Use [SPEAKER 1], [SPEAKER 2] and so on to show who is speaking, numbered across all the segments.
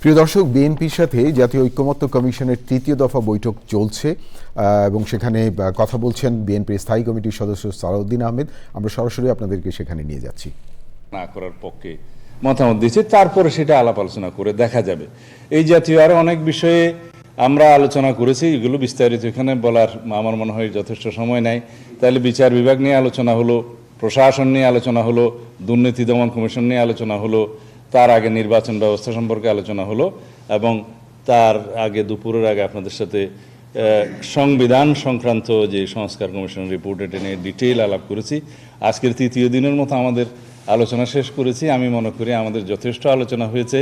[SPEAKER 1] প্রিয় দর্শক, বিএনপির সাথে জাতীয় ঐক্যমত্য কমিশনের তৃতীয় দফা বৈঠক চলছে এবং সেখানে কথা বলছেন বিএনপির স্থায়ী কমিটির সদস্য সালাউদ্দিন আহমেদ। আমরা সরাসরি আপনাদেরকে সেখানে নিয়ে যাচ্ছি।
[SPEAKER 2] না করার পক্ষে মতামত দিয়েছে, তারপরে সেটা আলাপ আলোচনা করে দেখা যাবে। এই জাতীয় আরও অনেক বিষয়ে আমরা আলোচনা করেছি, এগুলো বিস্তারিত এখানে বলার আমার মনে হয় যথেষ্ট সময় নাই। তাহলে বিচার বিভাগ নিয়ে আলোচনা হলো, প্রশাসন নিয়ে আলোচনা হলো, দুর্নীতি দমন কমিশন নিয়ে আলোচনা হলো তার আগে নির্বাচন ব্যবস্থা সম্পর্কে আলোচনা হলো এবং তার আগে দুপুরের আগে আপনাদের সাথে সংবিধান সংক্রান্ত যে সংস্কার কমিশন রিপোর্ট এটা নিয়ে ডিটেইল আলাপ করেছি। আজকের তৃতীয় দিনের মতো আমাদের আলোচনা শেষ করেছি। আমি মনে করি আমাদের যথেষ্ট আলোচনা হয়েছে।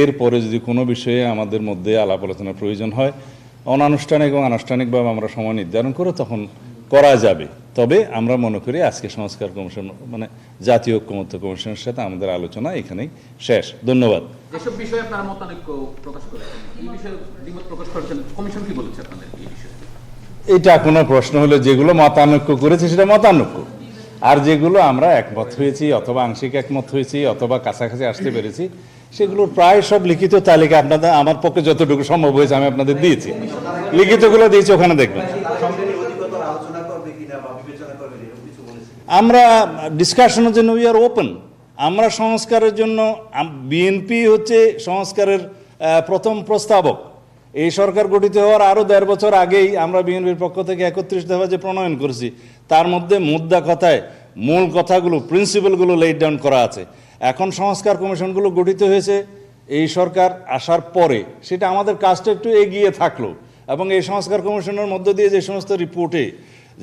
[SPEAKER 2] এরপরে যদি কোনো বিষয়ে আমাদের মধ্যে আলাপ আলোচনার প্রয়োজন হয়, অনানুষ্ঠানিক এবং আনুষ্ঠানিকভাবে আমরা সময় নির্ধারণ করে তখন করা যাবে। তবে আমরা মনে করি আজকে সংস্কার কমিশন মানে জাতীয় ঐক্যমত্য কমিশনের সাথে আমাদের আলোচনা এখানেই শেষ। ধন্যবাদ।
[SPEAKER 3] যেসব বিষয়ে আপনারা মতানৈক্য প্রকাশ করেছেন? এই বিষয়ে দ্বিমত প্রকাশ করেছেন? কমিশন কি বলেছে আপনাদের এই বিষয়ে?
[SPEAKER 2] এটা কোনো প্রশ্ন হলো যেগুলো মতানৈক্য করেছে সেটা মতানৈক্য। আর যেগুলো আমরা একমত হয়েছি অথবা আংশিক একমত হয়েছি অথবা কাছাকাছি আসতে পেরেছি সেগুলোর প্রায় সব লিখিত তালিকা আপনাদের আমার পক্ষে যতটুকু সম্ভব হয়েছে আমি আপনাদের দিয়েছি। লিখিতগুলো দিয়েছি ওখানে দেখবেন। আমরা ডিসকাশনের জন্য উই আর ওপেন আমরা সংস্কারের জন্য বিএনপি হচ্ছে সংস্কারের প্রথম প্রস্তাবক। এই সরকার গঠিত হওয়ার আরও দেড় বছর আগেই আমরা বিএনপির পক্ষ থেকে একত্রিশ দফা যে প্রণয়ন করেছি, তার মধ্যে মুদ্রা কথায় মূল কথাগুলো প্রিন্সিপালগুলো লেট ডাউন করা আছে। এখন সংস্কার কমিশনগুলো গঠিত হয়েছে, এই সরকার আসার পরে। সেটা আমাদের কাজটা একটু এগিয়ে থাকল। এবং এই সংস্কার কমিশনের মধ্য দিয়ে যে সমস্ত রিপোর্টে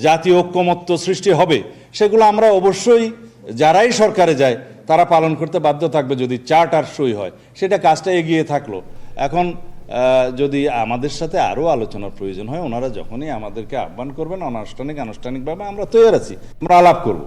[SPEAKER 2] জাতীয় ঐক্যমত্য সৃষ্টি হবে, সেগুলো আমরা অবশ্যই যারাই সরকারে যায়, তারা পালন করতে বাধ্য থাকবে যদি চার্টার সই হয়। সেটা কাজটা এগিয়ে থাকল। এখন যদি আমাদের সাথে আরও আলোচনার প্রয়োজন হয়, ওনারা যখনই আমাদেরকে আহ্বান করবেন, অনানুষ্ঠানিক, আনুষ্ঠানিকভাবে আমরা তৈরি আছি, আমরা আলাপ করব।